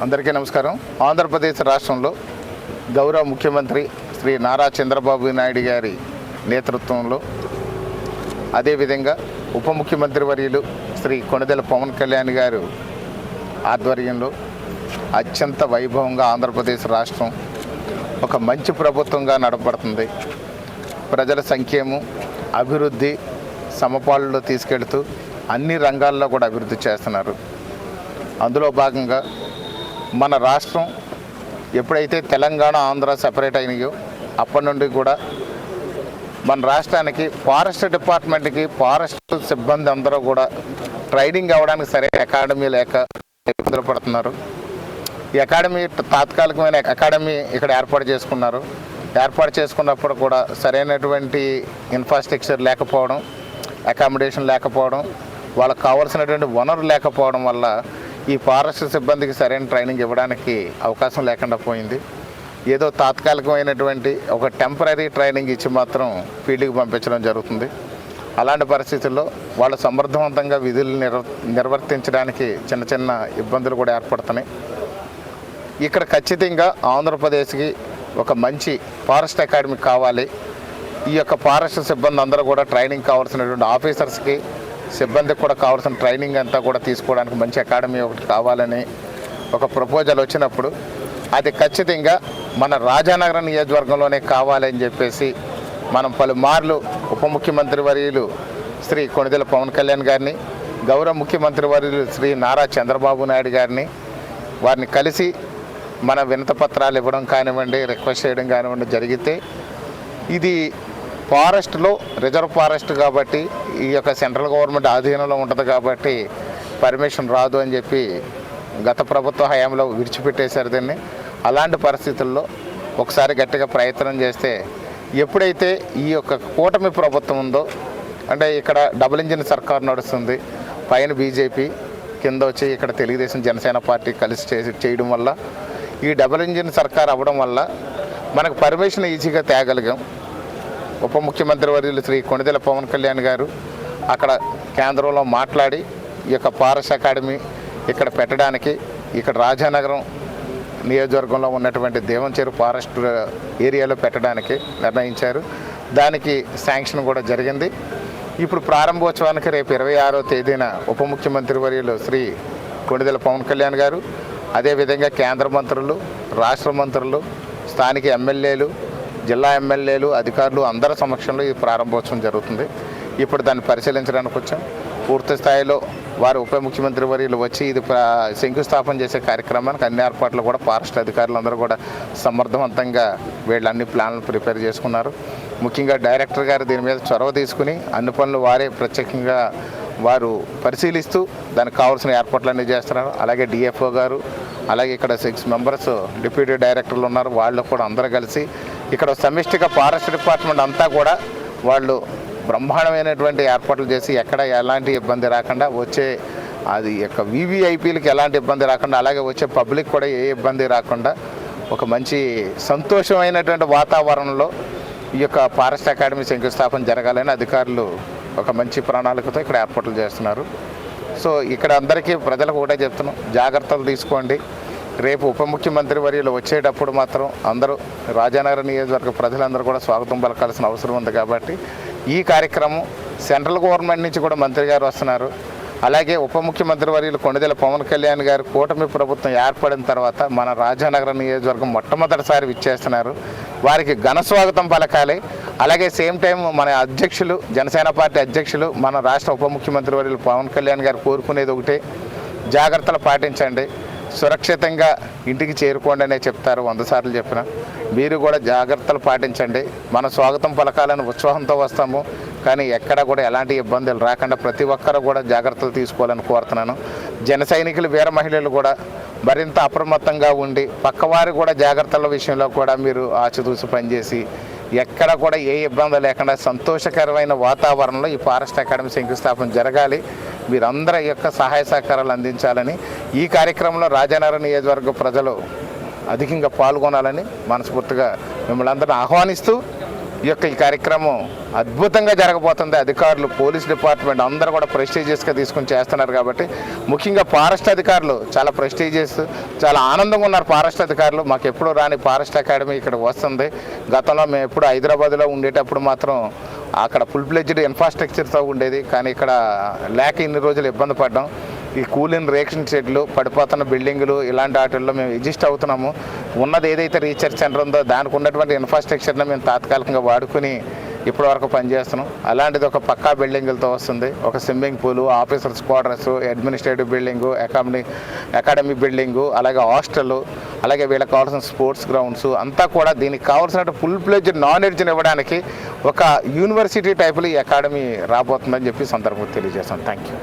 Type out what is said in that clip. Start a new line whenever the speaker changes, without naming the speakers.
అందరికీ నమస్కారం. ఆంధ్రప్రదేశ్ రాష్ట్రంలో గౌరవ ముఖ్యమంత్రి శ్రీ నారా చంద్రబాబు నాయుడు గారి నేతృత్వంలో అదేవిధంగా ఉప ముఖ్యమంత్రి వర్యులు శ్రీ కొనదెల పవన్ కళ్యాణ్ గారు ఆధ్వర్యంలో అత్యంత వైభవంగా ఆంధ్రప్రదేశ్ రాష్ట్రం ఒక మంచి ప్రభుత్వంగా నడపడుతుంది ప్రజల సంక్షేమం అభివృద్ధి సమపాలలో తీసుకెళ్తూ అన్ని రంగాల్లో కూడా అభివృద్ధి చేస్తున్నారు. అందులో భాగంగా మన రాష్ట్రం ఎప్పుడైతే తెలంగాణ ఆంధ్ర సపరేట్ అయినాయో అప్పటి నుండి కూడా మన రాష్ట్రానికి ఫారెస్ట్ డిపార్ట్మెంట్కి ఫారెస్ట్ సిబ్బంది అందరూ కూడా ట్రైనింగ్ అవ్వడానికి సరైన అకాడమీ లేక ఇబ్బందులు పడుతున్నారు. ఈ అకాడమీ తాత్కాలికమైన అకాడమీ ఇక్కడ ఏర్పాటు చేసుకున్నారు. ఏర్పాటు చేసుకున్నప్పుడు కూడా సరైనటువంటి ఇన్ఫ్రాస్ట్రక్చర్ లేకపోవడం అకామిడేషన్ లేకపోవడం వాళ్ళకి కావాల్సినటువంటి వనరు లేకపోవడం వల్ల ఈ ఫారెస్ట్ సిబ్బందికి సరైన ట్రైనింగ్ ఇవ్వడానికి అవకాశం లేకుండా పోయింది. ఏదో తాత్కాలికమైనటువంటి ఒక టెంపరీ ట్రైనింగ్ ఇచ్చి మాత్రం ఫీల్డ్కి పంపించడం జరుగుతుంది. అలాంటి పరిస్థితుల్లో వాళ్ళు సమర్థవంతంగా విధులు నిర్వ నిర్వర్తించడానికి చిన్న చిన్న ఇబ్బందులు కూడా ఏర్పడుతున్నాయి. ఇక్కడ ఖచ్చితంగా ఆంధ్రప్రదేశ్కి ఒక మంచి ఫారెస్ట్ అకాడమీ కావాలి. ఈ యొక్క ఫారెస్ట్ సిబ్బంది అందరూ కూడా ట్రైనింగ్ కావాల్సినటువంటి ఆఫీసర్స్కి సిబ్బందికి కూడా కావాల్సిన ట్రైనింగ్ అంతా కూడా తీసుకోవడానికి మంచి అకాడమీ ఒకటి కావాలని ఒక ప్రపోజల్ వచ్చినప్పుడు అది ఖచ్చితంగా మన రాజానగరం నియోజకవర్గంలోనే కావాలని చెప్పేసి మనం పలుమార్లు ఉప ముఖ్యమంత్రి వర్యులు శ్రీ కొణిదెల పవన్ కళ్యాణ్ గారిని గౌరవ ముఖ్యమంత్రి వర్యులు శ్రీ నారా చంద్రబాబు నాయుడు గారిని వారిని కలిసి మన వినత పత్రాలు ఇవ్వడం కానివ్వండి రిక్వెస్ట్ చేయడం కానివ్వండి జరిగితే ఇది ఫారెస్ట్లో రిజర్వ్ ఫారెస్ట్ కాబట్టి ఈ యొక్క సెంట్రల్ గవర్నమెంట్ ఆధీనంలో ఉంటుంది కాబట్టి పర్మిషన్ రాదు అని చెప్పి గత ప్రభుత్వ హయాంలో విడిచిపెట్టేశారు దీన్ని. అలాంటి పరిస్థితుల్లో ఒకసారి గట్టిగా ప్రయత్నం చేస్తే ఎప్పుడైతే ఈ యొక్క కూటమి ప్రభుత్వం ఉందో అంటే ఇక్కడ డబుల్ ఇంజిన్ సర్కార్ నడుస్తుంది పైన బీజేపీ కింద వచ్చి ఇక్కడ తెలుగుదేశం జనసేన పార్టీ కలిసి చేసి చేయడం వల్ల ఈ డబుల్ ఇంజిన్ సర్కార్ అవ్వడం వల్ల మనకు పర్మిషన్ ఈజీగా తేగలిగాం. ఉప ముఖ్యమంత్రి వర్యులు శ్రీ కొణిదెల పవన్ కళ్యాణ్ గారు అక్కడ కేంద్రంలో మాట్లాడి ఈ యొక్క ఫారెస్ట్ అకాడమీ ఇక్కడ పెట్టడానికి ఇక్కడ రాజానగరం నియోజకవర్గంలో ఉన్నటువంటి దేవంచేరు ఫారెస్ట్ ఏరియాలో పెట్టడానికి నిర్ణయించారు. దానికి శాంక్షన్ కూడా జరిగింది. ఇప్పుడు ప్రారంభోత్సవానికి రేపు ఇరవై ఆరో తేదీన ఉప ముఖ్యమంత్రి వర్యులు శ్రీ కొణిదెల పవన్ కళ్యాణ్ గారు అదేవిధంగా కేంద్ర మంత్రులు రాష్ట్ర మంత్రులు స్థానిక ఎమ్మెల్యేలు జిల్లా ఎమ్మెల్యేలు అధికారులు అందరి సమక్షంలో ఈ ప్రారంభోత్సవం జరుగుతుంది. ఇప్పుడు దాన్ని పరిశీలించడానికి వచ్చాం. పూర్తి స్థాయిలో వారు ఉప ముఖ్యమంత్రి వర్యులు వచ్చి ఇది శంకుస్థాపన చేసే కార్యక్రమానికి అన్ని ఏర్పాట్లు కూడా ఫారెస్ట్ అధికారులు అందరూ కూడా సమర్థవంతంగా వీళ్ళు అన్ని ప్లాన్లు ప్రిపేర్ చేసుకున్నారు. ముఖ్యంగా డైరెక్టర్ గారు దీని మీద చొరవ తీసుకుని అన్ని పనులు వారే ప్రత్యేకంగా వారు పరిశీలిస్తూ దానికి కావాల్సిన ఏర్పాట్లన్నీ చేస్తున్నారు. అలాగే డిఎఫ్ఓ గారు అలాగే ఇక్కడ సిక్స్ మెంబర్స్ డిప్యూటీ డైరెక్టర్లు ఉన్నారు. వాళ్ళు కూడా అందరూ కలిసి ఇక్కడ సమిష్టిగా ఫారెస్ట్ డిపార్ట్మెంట్ అంతా కూడా వాళ్ళు బ్రహ్మాండమైనటువంటి ఏర్పాట్లు చేసి ఎక్కడ ఎలాంటి ఇబ్బంది రాకుండా వచ్చే అది యొక్క వివిఐపీలకు ఎలాంటి ఇబ్బంది రాకుండా అలాగే వచ్చే పబ్లిక్ కూడా ఏ ఇబ్బంది రాకుండా ఒక మంచి సంతోషమైనటువంటి వాతావరణంలో ఈ యొక్క ఫారెస్ట్ అకాడమీ శంకుస్థాపన జరగాలని అధికారులు ఒక మంచి ప్రణాళికతో ఇక్కడ ఏర్పాట్లు చేస్తున్నారు. సో ఇక్కడ అందరికీ ప్రజలకు ఒకటే చెప్తున్నాం జాగ్రత్తలు తీసుకోండి. రేపు ఉప ముఖ్యమంత్రి వర్యులు వచ్చేటప్పుడు మాత్రం అందరూ రాజానగర నియోజకవర్గ ప్రజలందరూ కూడా స్వాగతం పలకాల్సిన అవసరం ఉంది కాబట్టి ఈ కార్యక్రమం సెంట్రల్ గవర్నమెంట్ నుంచి కూడా మంత్రి గారు వస్తున్నారు. అలాగే ఉప ముఖ్యమంత్రి వర్యులు కొండదెల పవన్ కళ్యాణ్ గారు కూటమి ప్రభుత్వం ఏర్పడిన తర్వాత మన రాజానగరం నియోజకవర్గం మొట్టమొదటిసారి విచ్చేస్తున్నారు. వారికి ఘన స్వాగతం పలకాలి. అలాగే సేమ్ టైం మన అధ్యక్షులు జనసేన పార్టీ అధ్యక్షులు మన రాష్ట్ర ఉప ముఖ్యమంత్రి వర్యులు పవన్ కళ్యాణ్ గారు కోరుకునేది ఒకటే. జాగ్రత్తలు పాటించండి. సురక్షితంగా ఇంటికి చేరుకోండి అనే చెప్తారు వంద సార్లు చెప్పిన. మీరు కూడా జాగ్రత్తలు పాటించండి. మన స్వాగతం పలకాలని ఉత్సాహంతో వస్తాము. కానీ ఎక్కడ కూడా ఎలాంటి ఇబ్బందులు రాకుండా ప్రతి ఒక్కరు కూడా జాగ్రత్తలు తీసుకోవాలని కోరుతున్నాను. జన సైనికులు వీర మహిళలు కూడా మరింత అప్రమత్తంగా ఉండి పక్కవారు కూడా జాగ్రత్తల విషయంలో కూడా మీరు ఆచితూసి పనిచేసి ఎక్కడ కూడా ఏ ఇబ్బంది లేకుండా సంతోషకరమైన వాతావరణంలో ఈ ఫారెస్ట్ అకాడమీ శంకుస్థాపన జరగాలి. మీరందరి యొక్క సహాయ సహకారాలు అందించాలని ఈ కార్యక్రమంలో రాజానగరం నియోజకవర్గ ప్రజలు అధికంగా పాల్గొనాలని మనస్ఫూర్తిగా మిమ్మల్ని అందరిని ఆహ్వానిస్తూ యొక్క ఈ కార్యక్రమం అద్భుతంగా జరగబోతుంది. అధికారులు పోలీస్ డిపార్ట్మెంట్ అందరూ కూడా ప్రెస్టీజియస్గా తీసుకొని చేస్తున్నారు కాబట్టి ముఖ్యంగా ఫారెస్ట్ అధికారులు చాలా ప్రెస్టీజియస్ చాలా ఆనందంగా ఉన్నారు ఫారెస్ట్ అధికారులు. మాకు ఎప్పుడు రాని ఫారెస్ట్ అకాడమీ ఇక్కడ వస్తుంది. గతంలో మేము ఎప్పుడు హైదరాబాద్లో ఉండేటప్పుడు మాత్రం అక్కడ ఫుల్ ఫ్లెడ్జ్డ్ ఇన్ఫ్రాస్ట్రక్చర్తో ఉండేది. కానీ ఇక్కడ లేక ఇన్ని రోజులు ఇబ్బంది పడ్డాం. ఈ కూలింగ్ రేషన్ షెడ్లు పడిపోతున్న బిల్డింగులు ఇలాంటి వాటిల్లో మేము ఎగ్జిస్ట్ అవుతున్నాము. ఉన్నది ఏదైతే రీసెర్చ్ సెంటర్ ఉందో దానికి ఉన్నటువంటి ఇన్ఫ్రాస్ట్రక్చర్ని మేము తాత్కాలికంగా వాడుకుని ఇప్పటి వరకు పనిచేస్తున్నాం. అలాంటిది ఒక పక్కా బిల్డింగులతో వస్తుంది. ఒక swimming pool officers quarters administrative building academy academy building అలాగే హాస్టల్ అలాగే వీళ్ళకి కావాల్సిన స్పోర్ట్స్ గ్రౌండ్స్ అంతా కూడా దీనికి కావాల్సిన ఫుల్ ప్లేజ్ నాలెడ్జ్ని ఇవ్వడానికి ఒక యూనివర్సిటీ టైపులో ఈ అకాడమీ రాబోతుందని చెప్పి సందర్భంగా తెలియజేస్తాం. Thank you